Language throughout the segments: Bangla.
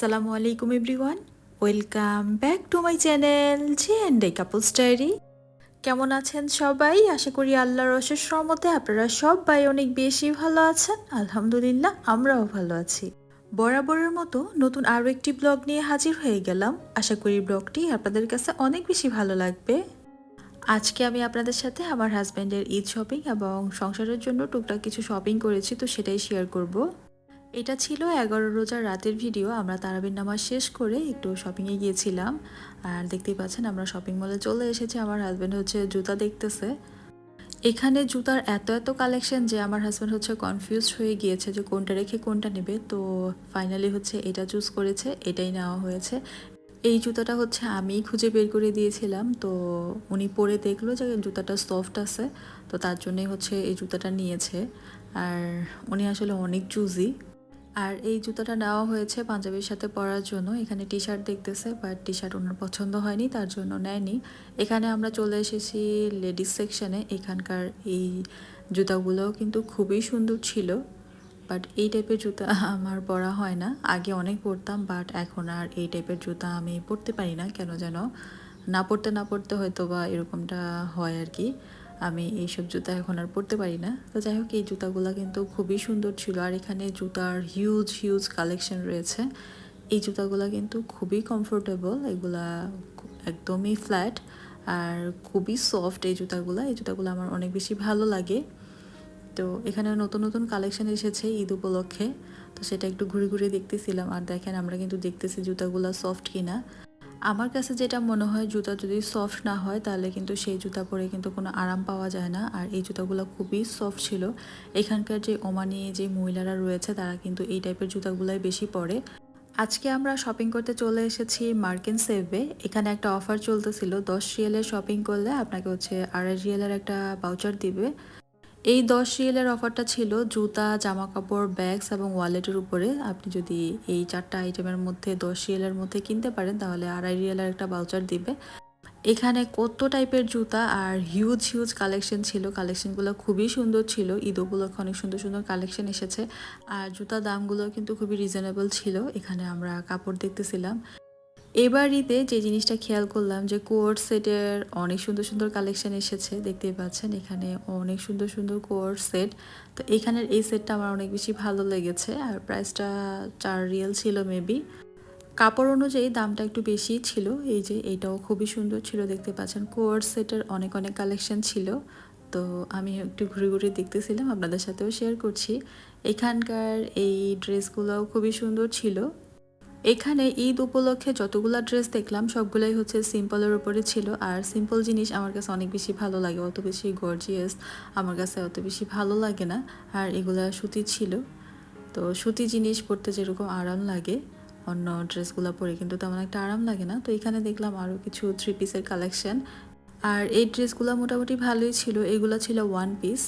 আসসালামু আলাইকুম everyone. Welcome back to my channel G and A couples diary. কেমন আছেন সবাই? আশা করি আল্লাহর অশেষ রহমতে আপনারা সবাই অনেক বেশি ভালো আছেন। আলহামদুলিল্লাহ, আমরাও ভালো আছি। বরাবরের মতো নতুন আরও একটি ব্লগ নিয়ে হাজির হয়ে গেলাম। আশা করি ব্লগটি আপনাদের কাছে অনেক বেশি ভালো লাগবে। আজকে আমি আপনাদের সাথে আমার হাজব্যান্ডের ঈদ শপিং এবং সংসারের জন্য টুকটাক কিছু শপিং করেছি, তো সেটাই শেয়ার করব। এটা ছিল এগারো রোজার রাতের ভিডিও আমরা তারাবির নামাজ শেষ করে একটু শপিংয়ে গিয়েছিলাম। আর দেখতেই পাচ্ছেন আমরা শপিং মলে চলে এসেছি। আমার হাজব্যান্ড হচ্ছে জুতা দেখতেছে। এখানে জুতার এত এত কালেকশন যে আমার হাজব্যান্ড হচ্ছে কনফিউজ হয়ে গিয়েছে যে কোনটা রেখে কোনটা নেবে। তো ফাইনালি হচ্ছে এটা চুজ করেছে, এটাই নেওয়া হয়েছে। এই জুতাটা হচ্ছে আমি খুঁজে বের করে দিয়েছিলাম। তো উনি পরে দেখল যে জুতাটা সফট আছে। তো তার জন্যই হচ্ছে এই জুতাটা নিয়েছে। আর উনি আসলে অনেক চুজি আর এই জুতাটা নেওয়া হয়েছে পাঞ্জাবির সাথে পরার জন্য। এখানে টি শার্ট দেখতেছে বাট টি শার্ট ওনার পছন্দ হয়নি, তার জন্য নেয়নি। এখানে আমরা চলে এসেছি লেডিস সেকশানে এখানকার এই জুতাগুলো কিন্তু খুবই সুন্দর ছিল বাট এই টাইপের জুতা আমার পরা হয় না। আগে অনেক পরতাম বাট এখন আর এই টাইপের জুতা আমি পরতে পারি না, কেন যেন না পড়তে না পড়তে হয়তো বা এরকমটা হয় আর কি। আমি এইসব জুতা এখন আর পরতে পারি না। তো যাই হোক, এই জুতাগুলো কিন্তু খুবই সুন্দর ছিল। আর এখানে জুতার হিউজ হিউজ কালেকশন রয়েছে। এই জুতাগুলো কিন্তু খুবই কমফোর্টেবল এগুলা একদমই ফ্ল্যাট আর খুবই সফট এই জুতাগুলো। এই জুতাগুলো আমার অনেক বেশি ভালো লাগে। তো এখানে নতুন নতুন কালেকশন এসেছে ঈদ উপলক্ষে। তো সেটা একটু ঘুরে ঘুরে দেখতেছিলাম। আর দেখেন, আমরা কিন্তু দেখতেছি জুতাগুলো সফট কিনা। আমার কাছে যেটা মনে হয় জুতা যদি সফট না হয়, তাহলে কিন্তু সেই জুতা পরে কিন্তু কোনো আরাম পাওয়া যায় না। আর এই জুতাগুলো খুবই সফট ছিল। এখানকার যে ওমানি যে মহিলারা রয়েছে, তারা কিন্তু এই টাইপের জুতাগুলাই বেশি পরে। আজকে আমরা শপিং করতে চলে এসেছি মার্কিন সেভে এখানে একটা অফার চলতেছিল। দশ রিয়েলের শপিং করলে আপনাকে হচ্ছে আড়াই রিয়েলের একটা বাউচার দিবে। এই দশ রিয়েলের অফারটা ছিল জুতা জামা কাপড় ব্যাগস এবং ওয়ালেটের উপরে। আপনি যদি এই চারটা আইটেমের মধ্যে দশ রিয়েলের মধ্যে কিনতে পারেন, তাহলে আড়াই রিয়েলের একটা বাউচার দিবে। এখানে কত টাইপের জুতা আর হিউজ হিউজ কালেকশন ছিল। কালেকশনগুলো খুবই সুন্দর ছিল। ঈদ উপলক্ষে অনেক সুন্দর সুন্দর কালেকশন এসেছে। আর জুতার দামগুলো কিন্তু খুবই রিজনেবল ছিল। এখানে আমরা কাপড় দেখতেছিলাম। এবার ঈদে যে জিনিসটা খেয়াল করলাম যে কোয়ার্ড সেটের অনেক সুন্দর সুন্দর কালেকশন এসেছে, দেখতেই পাচ্ছেন এখানে অনেক সুন্দর সুন্দর কোয়ার্ড সেট। তো এখানের এই সেটটা আমার অনেক বেশি ভালো লেগেছে আর প্রাইসটা চার রিয়েল ছিল মেবি। কাপড় অনুযায়ী দামটা একটু বেশি ছিল, এই যে এইটাও খুবই সুন্দর ছিল, দেখতে পাচ্ছেন কোয়ার্ড সেটের অনেক অনেক কালেকশন ছিল। তো আমি একটু ঘুরে ঘুরে দেখতেছিলাম, আপনাদের সাথেও শেয়ার করছি। এখানকার এই ড্রেসগুলোও খুবই সুন্দর ছিল। এখানে ঈদ উপলক্ষে যতগুলো ড্রেস দেখলাম, সবগুলোই হচ্ছে সিম্পলের উপরে ছিল। আর সিম্পল জিনিস আমার কাছে অনেক বেশি ভালো লাগে, অত বেশি গর্জিয়াস আমার কাছে অত বেশি ভালো লাগে না। আর এগুলা সুতি ছিল। তো সুতি জিনিস পরতে যেরকম আরাম লাগে, অন্য ড্রেসগুলো পরে কিন্তু তেমন একটা আরাম লাগে না। তো এখানে দেখলাম আরও কিছু থ্রি পিসের কালেকশন আর এই ড্রেসগুলো মোটামুটি ভালোই ছিল। এগুলো ছিল ওয়ান পিস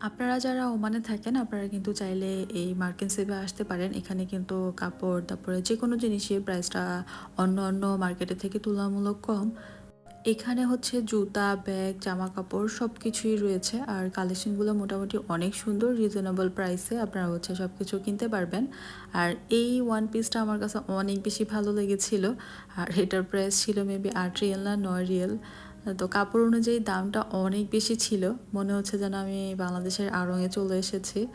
আপনারা যারা ওমানে থাকেন, আপনারা কিন্তু চাইলে এই মার্কেন সেভে আসতে পারেন। এখানে কিন্তু কাপড়, তারপরে যে কোনো জিনিসের প্রাইসটা অন্য অন্য মার্কেটের থেকে তুলনামূলক কম। এখানে হচ্ছে জুতা, ব্যাগ জামা কাপড় সব কিছুই রয়েছে। আর কালেকশনগুলো মোটামুটি অনেক সুন্দর রিজনেবল প্রাইসে আপনারা হচ্ছে সব কিছু কিনতে পারবেন। আর এই ওয়ান পিসটা আমার কাছে অনেক বেশি ভালো লেগেছিল। আর এটার প্রাইস ছিল মেবি আট রিয়েল না নয় রিয়েল। তো কাপড় অনুযায়ী দামটা অনেক বেশি ছিল। মনে হচ্ছে যেন আমি বাংলাদেশের আড়ঙে চলে এসেছি।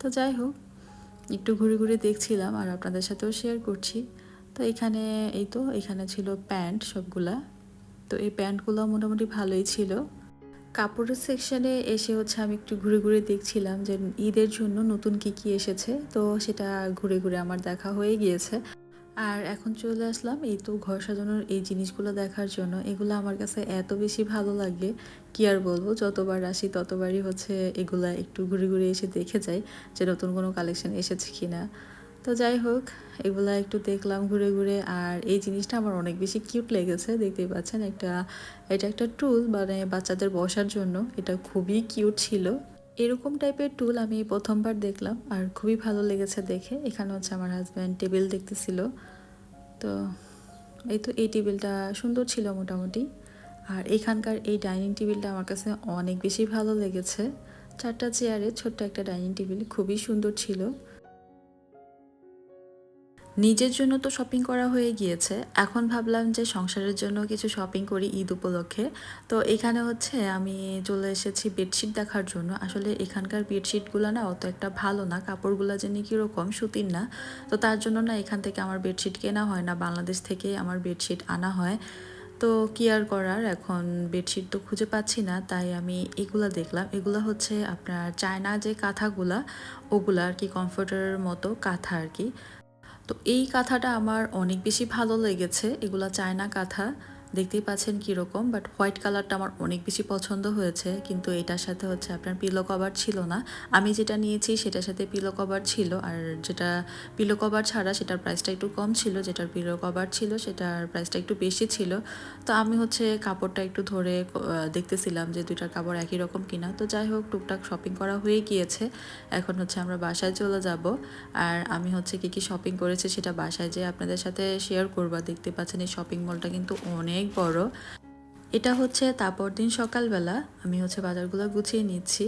তো যাই হোক, একটু ঘুরে ঘুরে দেখছিলাম আর আপনাদের সাথেও শেয়ার করছি। তো এখানে এই তো, এখানে ছিল প্যান্ট সবগুলা। তো এই প্যান্টগুলো মোটামুটি ভালোই ছিল। কাপড়ের সেকশানে এসে হচ্ছে আমি একটু ঘুরে ঘুরে দেখছিলাম যে ঈদের জন্য নতুন কি কি এসেছে। তো সেটা ঘুরে ঘুরে আমার দেখা হয়ে গিয়েছে। আর এখন চলে আসলাম এই তো ঘর সাজানোর এই জিনিসগুলো দেখার জন্য। এগুলো আমার কাছে এত বেশি ভালো লাগে, কি আর বলব? যতবার আসি ততবারই হচ্ছে এগুলা একটু ঘুরে ঘুরে এসে দেখে যাই যে নতুন কোনো কালেকশন এসেছে কি না তো যাই হোক, এগুলা একটু দেখলাম ঘুরে ঘুরে আর এই জিনিসটা আমার অনেক বেশি কিউট লেগেছে, দেখতেই পাচ্ছেন একটা, এটা একটা টুল মানে বাচ্চাদের বসার জন্য। এটা খুবই কিউট ছিল। এরকম টাইপের টুল আমি প্রথমবার দেখলাম আর খুবই ভালো লেগেছে দেখে। এখানে হচ্ছে আমার হাজব্যান্ড টেবিল দেখতেছিল। তো এই তো এই টেবিলটা সুন্দর ছিল মোটামুটি। আর এখানকার এই ডাইনিং টেবিলটা আমার কাছে অনেক বেশি ভালো লেগেছে। চারটা চেয়ারে ছোট্ট একটা ডাইনিং টেবিল খুবই সুন্দর ছিল। নিজের জন্য তো শপিং করা হয়ে গিয়েছে। এখন ভাবলাম যে সংসারের জন্য কিছু শপিং করি ঈদ উপলক্ষে। তো এখানে হচ্ছে আমি চলে এসেছি বেডশিট দেখার জন্য। আসলে এখানকার বেডশিটগুলো না অত একটা ভালো না। কাপড়গুলো যেন কীরকম সুতির না। তো তার জন্য না এখান থেকে আমার বেডশিট কেনা হয় না। বাংলাদেশ থেকে আমার বেডশিট আনা হয়। তো কি আর করার? এখন বেডশিট তো খুঁজে পাচ্ছি না। তাই আমি এগুলা দেখলাম। এগুলো হচ্ছে আপনার চায়না যে কাঁথাগুলা, ওগুলা আর কি কমফোর্টের মতো কাঁথা আর কি। তো এই কাঁথাটা আমার অনেক বেশি ভালো লেগেছে এগুলা চায়না কাঁথা। দেখতেই পাচ্ছেন কীরকম বাট হোয়াইট কালারটা আমার অনেক বেশি পছন্দ হয়েছে, কিন্তু এটার সাথে হচ্ছে আপনার পিলো কভার ছিল না। আমি যেটা নিয়েছি সেটার সাথে পিলো কভার ছিল, আর যেটা পিলো কভার ছাড়া সেটার প্রাইসটা একটু কম ছিল, যেটার পিলো কভার ছিল সেটার প্রাইসটা একটু বেশি ছিল। তো আমি হচ্ছে কাপড়টা একটু ধরে দেখতেছিলাম যে দুইটার কাপড় একই রকম কিনা। তো যাই হোক, টুকটাক শপিং করা হয়ে গিয়েছে। এখন হচ্ছে আমরা বাসায় চলে যাব, আর আমি হচ্ছে কি কি শপিং করেছি সেটা বাসায় যেয়ে আপনাদের সাথে শেয়ার করবা। দেখতে পাচ্ছেন এই শপিং মলটা কিন্তু অনেক বড়। এটা হচ্ছে তারপর দিন সকালবেলা, আমি হচ্ছে বাজারগুলো গুছিয়ে নিচ্ছি।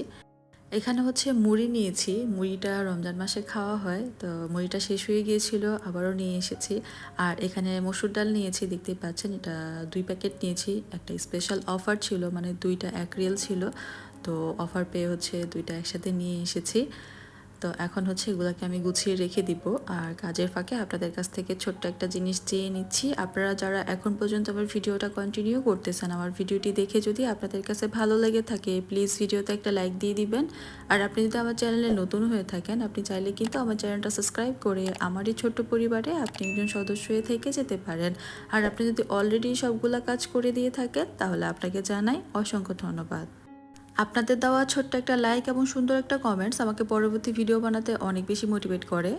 এখানে হচ্ছে মুড়ি নিয়েছি, মুড়িটা রমজান মাসে খাওয়া হয়, তো মুড়িটা শেষ হয়ে গিয়েছিল, আবারও নিয়ে এসেছি। আর এখানে মসুর ডাল নিয়েছি, দেখতেই পাচ্ছেন, এটা দুই প্যাকেট নিয়েছি, একটা স্পেশাল অফার ছিল মানে দুইটা এক ছিল, তো অফার পেয়ে হচ্ছে দুইটা একসাথে নিয়ে এসেছি। তো এখন হচ্ছে এগুলোকে আমি গুছিয়ে রেখে দিব। আর কাজের ফাঁকে আপনাদের কাছ থেকে ছোট্ট একটা জিনিস চেয়ে নিচ্ছি। আপনারা যারা এখন পর্যন্ত আমার ভিডিওটা কন্টিনিউ করতেছেন, আমার ভিডিওটি দেখে যদি আপনাদের কাছে ভালো লেগে থাকে প্লিজ ভিডিওতে একটা লাইক দিয়ে দিবেন। আর আপনি যদি আমার চ্যানেলে নতুন হয়ে থাকেন, আপনি চাইলে কিন্তু আমার চ্যানেলটা সাবস্ক্রাইব করে আমারই ছোট্ট পরিবারে আপনি একজন সদস্য হয়ে থেকে যেতে পারেন। আর আপনি যদি অলরেডি সবগুলা কাজ করে দিয়ে থাকেন, তাহলে আপনাকে জানাই অসংখ্য ধন্যবাদ। আপনাদের দেওয়া ছোট্ট একটা লাইক এবং সুন্দর একটা কমেন্টস আমাকে পরবর্তী ভিডিও বানাতে অনেক বেশি মোটিভেট করে।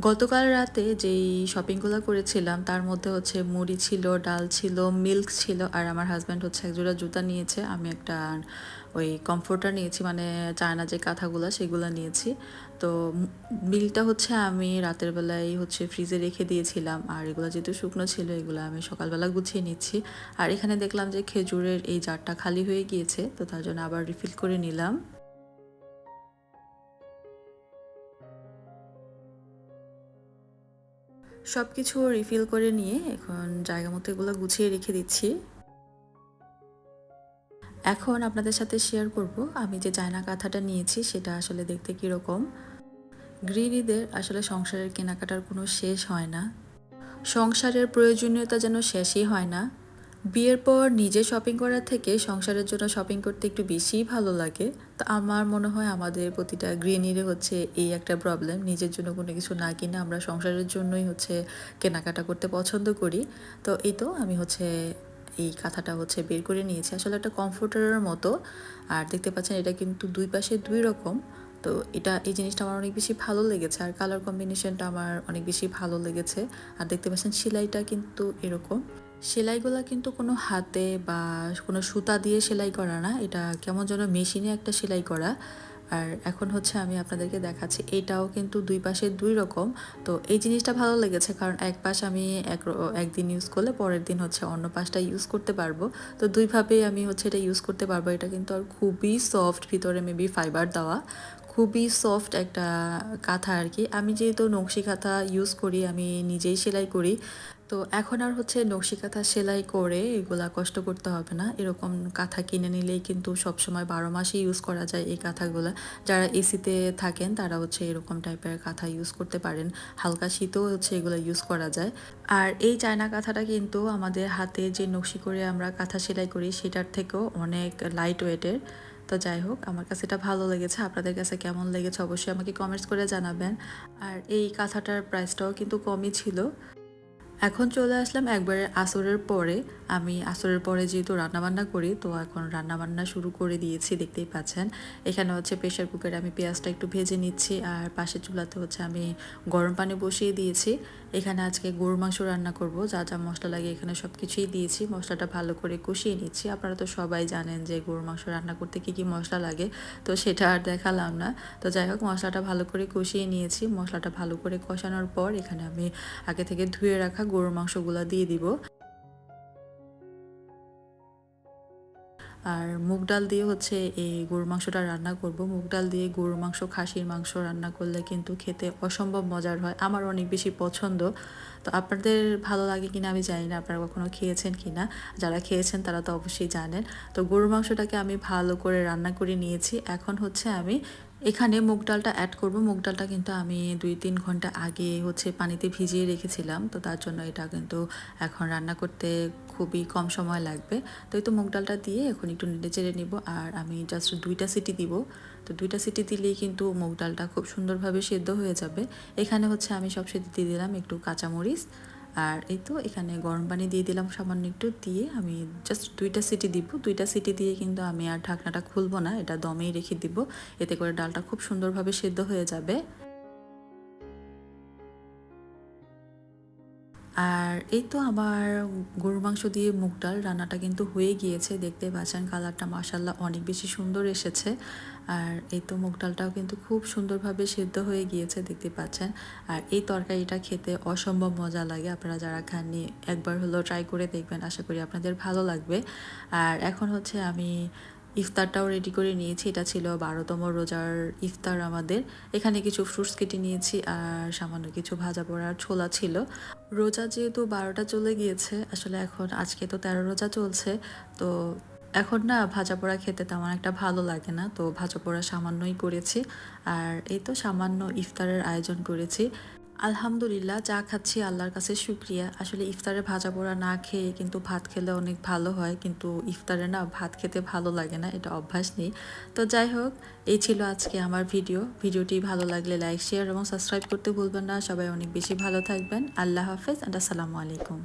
গতকাল রাতে যেই শপিংগুলো করেছিলাম, তার মধ্যে হচ্ছে মুড়ি ছিল, ডাল ছিল মিল্ক ছিল, আর আমার হাজব্যান্ড হচ্ছে একজোড়া জুতা নিয়েছে। আমি একটা, ওই কমফোর্টার নিয়েছি মানে চায়না যে কাঁথাগুলো, সেগুলো নিয়েছি। তো মিলটা হচ্ছে আমি রাতের বেলায় হচ্ছে ফ্রিজে রেখে দিয়েছিলাম, আর এগুলো যেহেতু শুকনো ছিল, এগুলো আমি সকালবেলা গুছিয়ে নিচ্ছি। আর এখানে দেখলাম যে খেজুরের এই জারটা খালি হয়ে গিয়েছে, তো তার জন্য আবার রিফিল করে নিলাম। সব কিছু রিফিল করে নিয়ে এখন জায়গা মতো এগুলো গুছিয়ে রেখে দিচ্ছি। এখন আপনাদের সাথে শেয়ার করব, আমি যে চায়না কাঁথাটা নিয়েছি সেটা আসলে দেখতে কীরকম। গৃহিণীদের আসলে সংসারের কেনাকাটার কোনো শেষ হয় না। সংসারের প্রয়োজনীয়তা যেন শেষই হয় না। বিয়ের পর নিজে শপিং করার থেকে সংসারের জন্য শপিং করতে একটু বেশিই ভালো লাগে। তো আমার মনে হয় আমাদের প্রতিটা গৃহিণীর হচ্ছে এই একটা প্রবলেম নিজের জন্য কোনো কিছু না কিনে আমরা সংসারের জন্যই হচ্ছে কেনাকাটা করতে পছন্দ করি। তো এই তো আমি হচ্ছে এই কাঁথাটা হচ্ছে বের করে নিয়েছি। আসলে একটা কমফোর্টারের মতো। আর দেখতে পাচ্ছেন এটা কিন্তু দুই পাশে দুই রকম। তো এটা, এই জিনিসটা আমার অনেক বেশি ভালো লেগেছে। আর কালার কম্বিনেশনটা আমার অনেক বেশি ভালো লেগেছে। আর দেখতে পাচ্ছেন, সেলাইটা কিন্তু এরকম। সেলাইগুলো কিন্তু কোনো হাতে বা কোনো সুতা দিয়ে সেলাই করা না। এটা কেমন যেন মেশিনে একটা সেলাই করা। আর এখন হচ্ছে আমি আপনাদেরকে দেখাচ্ছি, এটাও কিন্তু দুই পাশে দুই রকম। তো এই জিনিসটা ভালো লেগেছে কারণ এক পাশ আমি এক একদিন ইউজ করলে পরের দিন হচ্ছে অন্য পাশটা ইউজ করতে পারব। তো দুইভাবেই আমি হচ্ছে এটা ইউজ করতে পারব। এটা কিন্তু আর খুবই সফট ভিতরে মেবি ফাইবার দেওয়া। খুবই সফট একটা কাঁথা আর কি। আমি যেহেতু নকশি কাঁথা ইউজ করি, আমি নিজেই সেলাই করি। তো এখন আর হচ্ছে নকশি কাঁথা সেলাই করে এগুলা কষ্ট করতে হবে না। এরকম কাঁথা কিনে নিলেই কিন্তু সবসময় বারো মাসই ইউজ করা যায় এই কাঁথাগুলো। যারা এসিতে থাকেন তারা হচ্ছে এরকম টাইপের কাঁথা ইউজ করতে পারেন। হালকা শীতেও হচ্ছে এগুলো ইউজ করা যায়। আর এই চায়না কাঁথাটা কিন্তু আমাদের হাতে যে নকশি করে আমরা কাঁথা সেলাই করি সেটার থেকেও অনেক লাইট ওয়েটের তো যাই হোক, আমার কাছে এটা ভালো লেগেছে। আপনাদের কাছে কেমন লেগেছে অবশ্যই আমাকে কমেন্টস করে জানাবেন। আর এই কাঁথাটার প্রাইসটাও কিন্তু কমই ছিল। এখন চলে আসলাম একবারে আসরের পরে। আমি আসরের পরে যেহেতু রান্নাবান্না করি, তো এখন রান্নাবান্না শুরু করে দিয়েছি, দেখতেই পাচ্ছেন। এখানে হচ্ছে প্রেশার কুকারে আমি পেঁয়াজটা একটু ভেজে নিচ্ছি, আর পাশের চুলাতে হচ্ছে আমি গরম পানি বসিয়ে দিয়েছি। এখানে আজকে গরুর মাংস রান্না করব, যা যা মশলা লাগে এখানে সব কিছুই দিয়েছি, মশলাটা ভালো করে কষিয়ে নিচ্ছি। আপনারা তো সবাই জানেন যে গরুর মাংস রান্না করতে কী কী মশলা লাগে, তো সেটা আর দেখালাম না। তো যাই হোক, মশলাটা ভালো করে কষিয়ে নিয়েছি। মশলাটা ভালো করে কষানোর পর এখানে আমি আগে থেকে ধুয়ে রাখা গরুর মাংসগুলো দিয়ে দিব। আর মুগ ডাল দিয়ে হচ্ছে এই গরুর মাংসটা রান্না করব। মুগ ডাল দিয়ে গরুর মাংস, খাসির মাংস রান্না করলে কিন্তু খেতে অসম্ভব মজার হয়। আমার অনেক বেশি পছন্দ। তো আপনাদের ভালো লাগে কিনা আমি জানি না, আপনারা কখনো খেয়েছেন কিনা? যারা খেয়েছেন তারা তো অবশ্যই জানেন। তো গরুর মাংসটাকে আমি ভালো করে রান্না করে নিয়েছি। এখন হচ্ছে আমি এখানে মুগ ডালটা অ্যাড করব। মুগ ডালটা কিন্তু আমি দুই তিন ঘণ্টা আগে হচ্ছে পানিতে ভিজিয়ে রেখেছিলাম। তো তার জন্য এটা কিন্তু এখন রান্না করতে খুবই কম সময় লাগবে। তো এই তো মুগ ডালটা দিয়ে এখন একটু নেড়ে চেড়ে নিব। আর আমি জাস্ট দুইটা সিটি দিব। তো দুইটা সিটি দিলেই কিন্তু মুগ ডালটা খুব সুন্দরভাবে সেদ্ধ হয়ে যাবে। এখানে হচ্ছে আমি সব সিটি দিয়ে দিলাম একটু কাঁচামরিচ। আর এই তো এখানে গরম পানি দিয়ে দিলাম সামান্য একটু। দিয়ে আমি জাস্ট দুইটা সিটি দিব। দুইটা সিটি দিয়ে কিন্তু আমি আর ঢাকনাটা খুলবো না। এটা দমেই রেখে দিব। এতে করে ডালটা খুব সুন্দরভাবে সেদ্ধ হয়ে যাবে। আর এই তো আমার গরুর মাংস দিয়ে মুগ ডাল রান্নাটা কিন্তু হয়ে গিয়েছে দেখতে পাচ্ছেন কালারটা মাসাল্লাহ অনেক বেশি সুন্দর এসেছে। আর এই তো মুগ ডালটাও কিন্তু খুব সুন্দরভাবে সেদ্ধ হয়ে গিয়েছে, দেখতে পাচ্ছেন। আর এই তরকারিটা খেতে অসম্ভব মজা লাগে, আপনারা যারা খাননি একবার হলো ট্রাই করে দেখবেন, আশা করি আপনাদের ভালো লাগবে। আর এখন হচ্ছে আমি ইফতারটাও রেডি করে নিয়েছি। এটা ছিল বারোতম রোজার ইফতার আমাদের। এখানে কিছু ফ্রুটস কেটে নিয়েছি আর সামান্য কিছু ভাজা পোড়ার ছোলা ছিল। রোজা যেহেতু বারোটা চলে গিয়েছে, আসলে এখন আজকে তো তেরো রোজা চলছে, তো এখন না ভাজা পোড়া খেতে তেমন একটা ভালো লাগে না, তো ভাজা পোড়া সামান্যই করেছি। আর এই তো সামান্য ইফতারের আয়োজন করেছি। আলহামদুলিল্লাহ যা খাচ্ছি, আল্লাহর কাছে শুক্রিয়া। আসলে ইফতারে ভাজা পোড়া না খেয়ে কিন্তু ভাত খেলে অনেক ভালো হয়, কিন্তু ইফতারে না ভাত খেতে ভালো লাগে না, এটা অভ্যাস নেই। তো যাই হোক, এই ছিল আজকে আমার ভিডিও। ভিডিওটি ভালো লাগলে লাইক, শেয়ার এবং সাবস্ক্রাইব করতে ভুলবেন না। সবাই অনেক বেশি ভালো থাকবেন। আল্লাহ হাফেজ অ্যান্ড আসসালামু আলাইকুম।